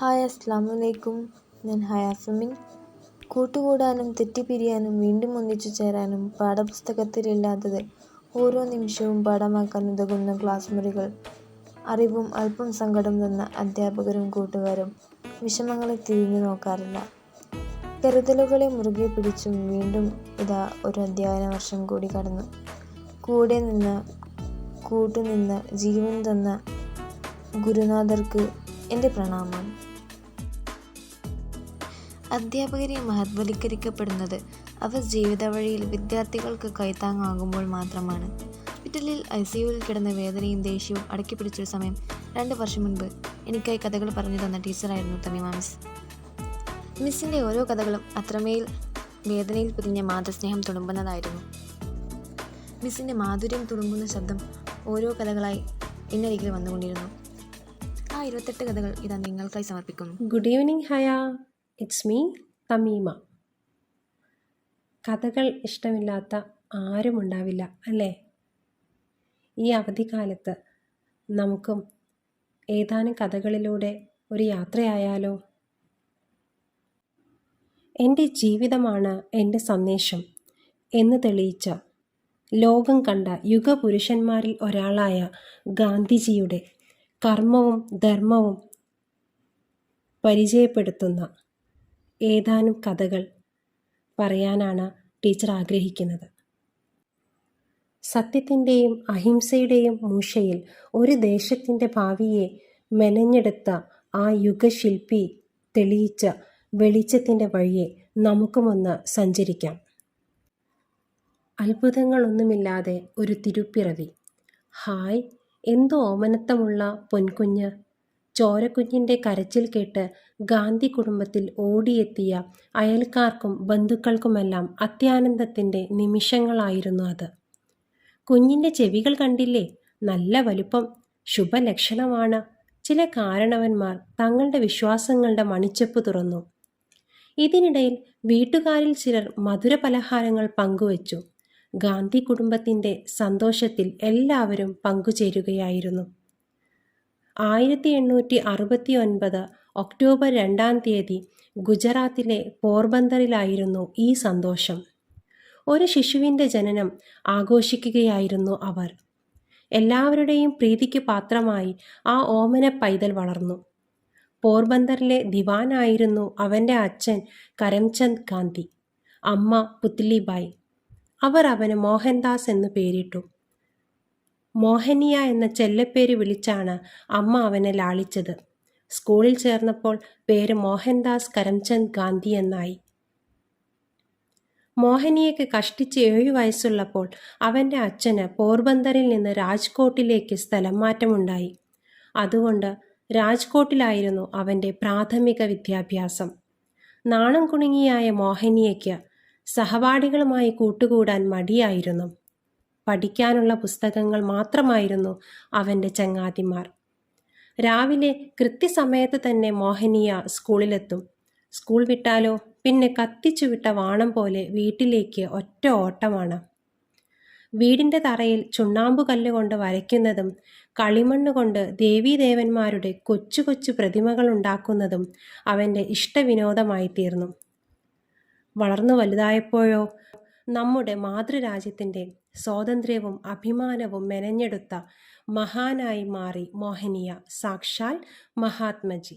Hi അസ്സാം വലൈക്കും ഞാൻ ഹയാസമിൻ കൂട്ടുകൂടാനും തെറ്റിപ്പിരിയാനും വീണ്ടും ഒന്നിച്ചു ചേരാനും പാഠപുസ്തകത്തിലില്ലാത്തത് ഓരോ നിമിഷവും പാഠമാക്കാൻ ഉതകുന്ന ക്ലാസ് മുറികൾ അറിവും അല്പം സങ്കടം തന്ന അധ്യാപകരും കൂട്ടുകാരും വിഷമങ്ങളെ തിരിഞ്ഞു നോക്കാറില്ല. കരുതലുകളെ മുറുകെ പിടിച്ചും വീണ്ടും ഇതാ ഒരു അധ്യയന വർഷം കൂടി കടന്നു. കൂടെ നിന്ന് കൂട്ടുനിന്ന് ജീവൻ തന്ന ഗുരുനാഥർക്ക് എന്റെ പ്രണാമം. അധ്യാപകരെ മഹത്വലിക്കരിക്കപ്പെടുന്നത് അവർ ജീവിതവഴിയിൽ വിദ്യാർത്ഥികൾക്ക് കൈത്താങ്ങാകുമ്പോൾ മാത്രമാണ്. ഹോസ്പിറ്റലിൽ ഐ സി യുവിൽ കിടന്ന വേദനയും ദേഷ്യവും അടക്കി പിടിച്ചൊരു സമയം രണ്ട് വർഷം മുൻപ് എനിക്കായി കഥകൾ പറഞ്ഞു തന്ന ടീച്ചറായിരുന്നു തമിമ മിസ്. മിസ്സിന്റെ ഓരോ കഥകളും അത്രമേൽ വേദനയിൽ പൊതിഞ്ഞ മാതൃസ്നേഹം തുളുമ്പുന്നതായിരുന്നു. മിസ്സിന്റെ മാധുര്യം തുളുമ്പുന്ന ശബ്ദം ഓരോ കഥകളായി എന്നരികിൽ വന്നുകൊണ്ടിരുന്നു. ആ ഇരുപത്തെട്ട് കഥകൾ ഇതാ നിങ്ങൾക്കായി സമർപ്പിക്കുന്നു. Good evening hiya it's me Thameema കഥകൾ ഇഷ്ടമില്ലാത്ത ആരും ഉണ്ടാവില്ല അല്ലേ? ഈ അവധിക്കാലത്ത് നമുക്കും ഏതാനും കഥകളിലൂടെ ഒരു യാത്രയായാലോ? എന്റെ ജീവിതമാണ് എന്റെ സന്ദേശം എന്ന് തെളിയിച്ച ലോകം കണ്ട യുഗപുരുഷന്മാരിൽ ഒരാളായ ഗാന്ധിജിയുടെ കർമ്മവും ധർമ്മവും പരിചയപ്പെടുത്തുന്ന ഏതാനും കഥകൾ പറയാനാണ് ടീച്ചർ ആഗ്രഹിക്കുന്നത്. സത്യത്തിന്റെയും അഹിംസയുടെയും മൂശയിൽ ഒരു ദേശത്തിന്റെ ഭാവിയെ മെനഞ്ഞെടുത്ത ആ യുഗശില്പി തെളിയിച്ച വെളിച്ചത്തിന്റെ വഴിയെ നമുക്കുമൊന്ന് സഞ്ചരിക്കാം. അത്ഭുതങ്ങളൊന്നുമില്ലാതെ ഒരു തിരുപ്പിറവി. ഹായ് എന്തോ ഓമനത്തമുള്ള പൊൻകുഞ്ഞ്. ചോരക്കുഞ്ഞിന്റെ കരച്ചിൽ കേട്ട് ഗാന്ധി കുടുംബത്തിൽ ഓടിയെത്തിയ അയൽക്കാർക്കും ബന്ധുക്കൾക്കുമെല്ലാം അത്യാനന്ദത്തിന്റെ നിമിഷങ്ങളായിരുന്നു അത്. കുഞ്ഞിന്റെ ചെവികൾ കണ്ടില്ലേ? നല്ല വലുപ്പം ശുഭലക്ഷണമാണ്. ചില കാരണവന്മാർ തങ്ങളുടെ വിശ്വാസങ്ങളുടെ മണിച്ചപ്പ് തുറന്നു. ഇതിനിടയിൽ വീട്ടുകാരിൽ ചിലർ മധുര പലഹാരങ്ങൾ പങ്കുവച്ചു. ഗാന്ധി കുടുംബത്തിന്റെ സന്തോഷത്തിൽ എല്ലാവരും പങ്കുചേരുകയായിരുന്നു. ആയിരത്തി എണ്ണൂറ്റി അറുപത്തി ഒൻപത് ഒക്ടോബർ രണ്ടാം തീയതി ഗുജറാത്തിലെ പോർബന്തറിലായിരുന്നു ഈ സന്തോഷം. ഒരു ശിശുവിന്റെ ജനനം ആഘോഷിക്കുകയായിരുന്നു അവർ. എല്ലാവരുടെയും പ്രീതിക്ക് പാത്രമായി ആ ഓമന പൈതൽ വളർന്നു. പോർബന്തറിലെ ദിവാനായിരുന്നു അവന്റെ അച്ഛൻ കരംചന്ദ് ഗാന്ധി. അമ്മ പുത്ലിബായ്. അവർ അവന് മോഹൻദാസ് എന്ന് പേരിട്ടു. മോഹനിയ എന്ന ചെല്ലപ്പേര് വിളിച്ചാണ് അമ്മ അവനെ ലാളിച്ചത്. സ്കൂളിൽ ചേർന്നപ്പോൾ പേര് മോഹൻദാസ് കരംചന്ദ് ഗാന്ധി എന്നായി. മോഹനിയയ്ക്ക് കഷ്ടിച്ച് ഏഴു വയസ്സുള്ളപ്പോൾ അവന്റെ അച്ഛന് പോർബന്തറിൽ നിന്ന് രാജ്കോട്ടിലേക്ക് സ്ഥലം മാറ്റമുണ്ടായി അതുകൊണ്ട് രാജ്കോട്ടിലായിരുന്നു അവന്റെ പ്രാഥമിക വിദ്യാഭ്യാസം. നാണം കുണുങ്ങിയായ മോഹനിയയ്ക്ക് സഹപാഠികളുമായി കൂട്ടുകൂടാൻ മടിയായിരുന്നു. പഠിക്കാനുള്ള പുസ്തകങ്ങൾ മാത്രമായിരുന്നു അവന്റെ ചങ്ങാതിമാർ. രാവിലെ കൃത്യസമയത്ത് തന്നെ മോഹനിയ സ്കൂളിലെത്തും. സ്കൂൾ വിട്ടാലോ? പിന്നെ കത്തിച്ചു വിട്ട വാണം പോലെ വീട്ടിലേക്ക് ഒറ്റ ഓട്ടമാണ്. വീടിന്റെ തറയിൽ ചുണ്ണാമ്പു കല്ലുകൊണ്ട് വരയ്ക്കുന്നതും കളിമണ്ണ് കൊണ്ട് ദേവീദേവന്മാരുടെ കൊച്ചു കൊച്ചു പ്രതിമകൾ ഉണ്ടാക്കുന്നതും അവന്റെ ഇഷ്ടവിനോദമായി തീർന്നു. വളർന്നു വലുതായപ്പോഴോ നമ്മുടെ മാതൃരാജ്യത്തിന്റെ സ്വാതന്ത്ര്യവും അഭിമാനവും മെനഞ്ഞെടുത്ത മഹാനായി മാറി മോഹനിയ സാക്ഷാൽ മഹാത്മജി.